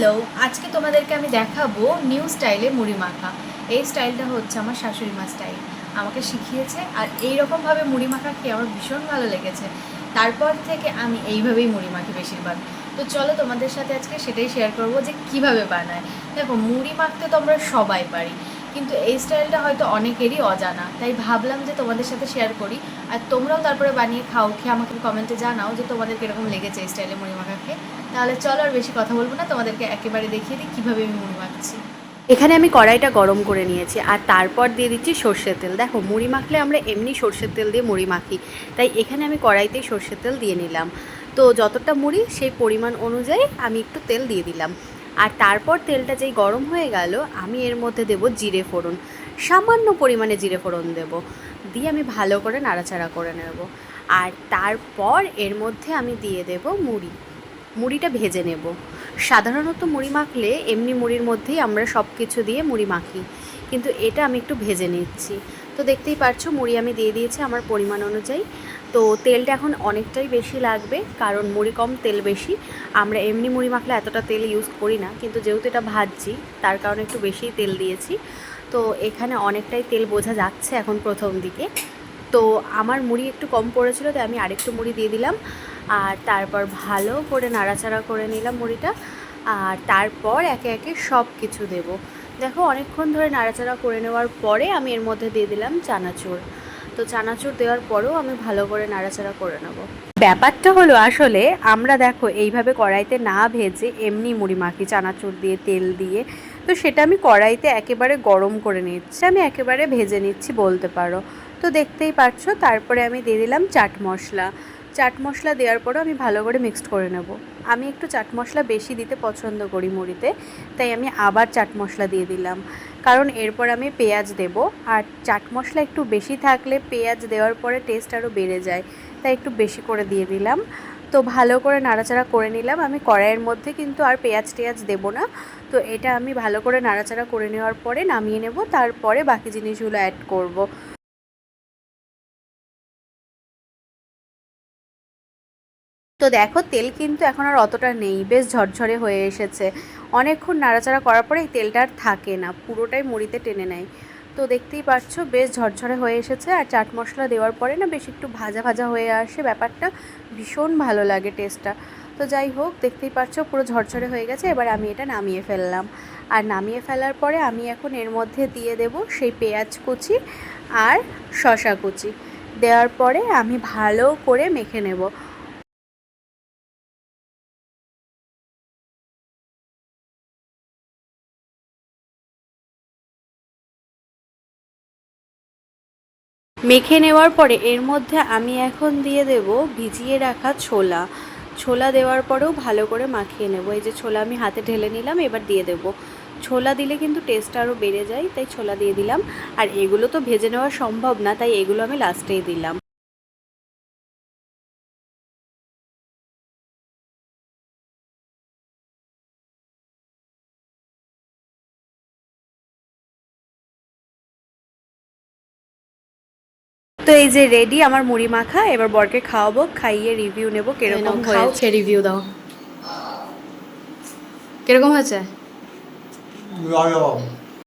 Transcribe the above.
Hello, আজকে তোমাদেরকে আমি দেখাবো নিউ স্টাইলে মুড়ি মাখা। এই স্টাইলটা হচ্ছে আমার শাশুড়ি মা স্টাইল আমাকে শিখিয়েছে আর এই রকমভাবে মুড়ি মাখা খেয়ে আমার ভীষণ ভালো লেগেছে। তারপর থেকে আমি এইভাবেই মুড়ি মাখি বেশিরভাগ। তো চলো তোমাদের সাথে আজকে সেটাই শেয়ার করব যে কীভাবে বানায়। দেখো, মুড়ি মাখতে তো আমরা সবাই পারি। কিন্তু এই স্টাইলটা হয়তো অনেকেরই অজানা। তাই ভাবলাম যে তোমাদের সাথে শেয়ার করি। আর তোমরাও তারপরে বানিয়ে খাও। খেয়ে আমাকে কমেন্টে জানাও যে তোমাদের কীরকম লেগেছে এই স্টাইলে মুড়ি মাখা খেয়ে তাহলে চলো আর বেশি কথা বলব না। তোমাদেরকে একেবারে দেখিয়ে দিই কীভাবে আমি মুড়ি মাখছি এখানে আমি কড়াইটা গরম করে নিয়েছি আর তারপর দিয়ে দিচ্ছি সর্ষের তেল। দেখো, মুড়ি মাখলে আমরা এমনি সর্ষের তেল দিয়ে মুড়ি মাখি। তাই এখানে আমি কড়াইতেই সর্ষের তেল দিয়ে নিলাম। তো যতটা মুড়ি সেই পরিমাণ অনুযায়ী আমি একটু তেল দিয়ে দিলাম। আর তারপর তেলটা যেই গরম হয়ে গেল, আমি এর মধ্যে দেব জিরে ফোড়ন। সামান্য পরিমাণে জিরে ফোড়ন দেব। দিয়ে আমি ভালো করে নাড়াচাড়া করে নেব। আর তারপর এর মধ্যে আমি দিয়ে দেব মুড়ি। মুড়িটা ভেজে নেব। সাধারণত মুড়ি মাখলে এমনি মুড়ির মধ্যেই আমরা সব কিছু দিয়ে মুড়ি মাখি। কিন্তু এটা আমি একটু ভেজে নিচ্ছি। তো দেখতেই পারছ, মুড়ি আমি দিয়ে দিয়েছি আমার পরিমাণ অনুযায়ী। তো তেলটা এখন অনেকটাই বেশি লাগবে, কারণ মুড়ি কম, তেল বেশি। আমরা এমনি মুড়ি মাখলে এতটা তেল ইউজ করি না, কিন্তু যেহেতু এটা ভাজছি, তার কারণে একটু বেশিই তেল দিয়েছি। তো এখানে অনেকটাই তেল বোঝা যাচ্ছে এখন প্রথম দিকে। তো আমার মুড়ি একটু কম পড়েছিল, তাই আমি আরেকটু মুড়ি দিয়ে দিলাম। আর তারপর ভালো করে নাড়াচাড়া করে নিলাম মুড়িটা। আর তারপর একে একে সব কিছু দেব। দেখো, অনেকক্ষণ ধরে নাড়াচাড়া করে নেওয়ার পরে আমি এর মধ্যে দিয়ে দিলাম চানাচুর। তো চানাচুর দেওয়ার পরেও আমি ভালো করে নাড়াচাড়া করে নেব। ব্যাপারটা হলো আসলে, আমরা দেখো, এইভাবে কড়াইতে না ভেজে এমনি মুড়ি মাখি, চানাচুর দিয়ে, তেল দিয়ে তো সেটা আমি কড়াইতে একেবারে গরম করে নিচ্ছি, আমি একেবারে ভেজে নিচ্ছি বলতে পারো। তো দেখতেই পাচ্ছ, তারপরে আমি দিয়ে দিলাম চাট মশলা। চাট মশলা দেওয়ার পরও আমি ভালো করে মিক্সড করে নেব। আমি একটু চাট মশলা বেশি দিতে পছন্দ করি মুড়িতে, তাই আমি আবার চাট মশলা দিয়ে দিলাম। কারণ এরপর আমি পেঁয়াজ দেব, আর চাট মশলা একটু বেশি থাকলে পেঁয়াজ দেওয়ার পরে টেস্ট আরও বেড়ে যায়, তাই একটু বেশি করে দিয়ে দিলাম। তো ভালো করে নাড়াচাড়া করে নিলাম। আমি কড়াইয়ের মধ্যে কিন্তু আর পেঁয়াজ টেয়াজ দেবো না। তো এটা আমি ভালো করে নাড়াচাড়া করে নেওয়ার পরে নামিয়ে নেব। তারপরে বাকি জিনিসগুলো অ্যাড করব। তো দেখো, তেল কিন্তু এখন আর অতটা নেই। বেশ ঝরঝরে হয়ে এসেছে। অনেকক্ষণ নাড়াচাড়া করার পরে এই তেলটা আর থাকে না। পুরোটাই মুড়িতে টেনে নেয়। তো দেখতেই পাচ্ছ, বেশ ঝরঝরে হয়ে এসেছে আর চাট মশলা দেওয়ার পরে না বেশ একটু ভাজা ভাজা হয়ে আসে ব্যাপারটা। ভীষণ ভালো লাগে টেস্টটা তো যাই হোক, দেখতেই পাচ্ছ পুরো ঝরঝরে হয়ে গেছে, এবার আমি এটা নামিয়ে ফেললাম। আর নামিয়ে ফেলার পরে আমি এখন এর মধ্যে দিয়ে দেব সেই পেঁয়াজ কুচি আর শশা কুচি। দেওয়ার পরে আমি ভালো করে মেখে নেব। মেখে নেওয়ার পরে এর মধ্যে আমি এখন দিয়ে দেব ভিজিয়ে রাখা ছোলা। ছোলা দেওয়ার পরেও ভালো করে মাখিয়ে নেব। এই যে ছোলা আমি হাতে ঢেলে নিলাম, এবার দিয়ে দেব। ছোলা দিলে কিন্তু টেস্ট আরও বেড়ে যায়, তাই ছোলা দিয়ে দিলাম। আর এগুলো তো ভেজে নেওয়া সম্ভব না, তাই এগুলো আমি লাস্টেই দিলাম। তো এই যে রেডি আমার মুড়ি মাখা এবার বরকে খাওয়াবো খাইয়ে রিভিউ নেব কীরকম হয়েছে রিভিউ দাও। কীরকম হয়েছে?